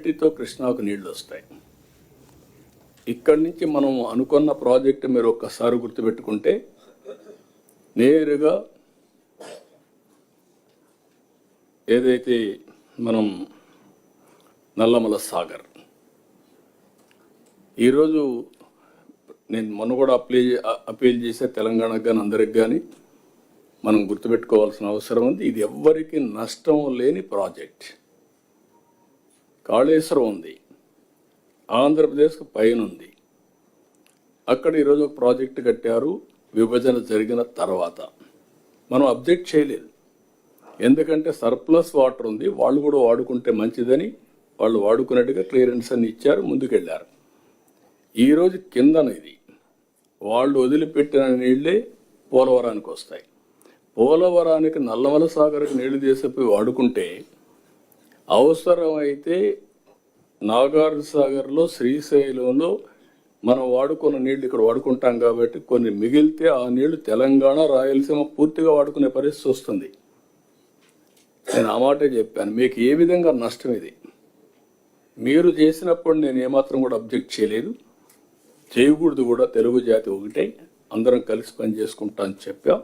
గ్రావిటీతో కృష్ణాకు నీళ్ళు వస్తాయి. ఇక్కడి నుంచి మనం అనుకున్న ప్రాజెక్ట్ మీరు ఒక్కసారి గుర్తుపెట్టుకుంటే నేరుగా ఏదైతే మనం నల్లమల సాగర్. ఈరోజు నేను మొన్న కూడా అప్లై అపీల్ చేసే తెలంగాణకు కానీ అందరికి కానీ మనం గుర్తుపెట్టుకోవాల్సిన అవసరం ఉంది. ఇది ఎవ్వరికీ నష్టం లేని ప్రాజెక్ట్. కాళేశ్వరం ఉంది. ఆంధ్రప్రదేశ్కు పైన ఉంది అక్కడ ఈరోజు ఒక ప్రాజెక్టు కట్టారు. విభజన జరిగిన తర్వాత. మనం అబ్జెక్ట్ చేయలేదు. ఎందుకంటే సర్ప్లస్ వాటర్ ఉంది. వాళ్ళు కూడా వాడుకుంటే మంచిదని వాళ్ళు వాడుకున్నట్టుగా క్లియరెన్స్ అని ఇచ్చారు ముందుకెళ్ళారు ఈరోజు కిందన ఇది. వాళ్ళు వదిలిపెట్టిన నీళ్ళే పోలవరానికి వస్తాయి. పోలవరానికి నల్లమల సాగర్కి నీళ్ళు తీసిపోయి వాడుకుంటే అవసరమైతే నాగార్జునసాగర్లో శ్రీశైలంలో మనం వాడుకున్న నీళ్ళు ఇక్కడ వాడుకుంటాం కాబట్టి కొన్ని మిగిలితే ఆ నీళ్ళు తెలంగాణ రాయలసీమ పూర్తిగా వాడుకునే పరిస్థితి వస్తుంది. నేను ఆ మాటే చెప్పాను. మీకు ఏ విధంగా నష్టం ఇది? మీరు చేసినప్పుడు నేను ఏమాత్రం కూడా అబ్జెక్ట్ చేయలేదు. చేయకూడదు కూడా. తెలుగు జాతి ఒకటే. అందరం కలిసి పని చేసుకుంటా అని చెప్పాం.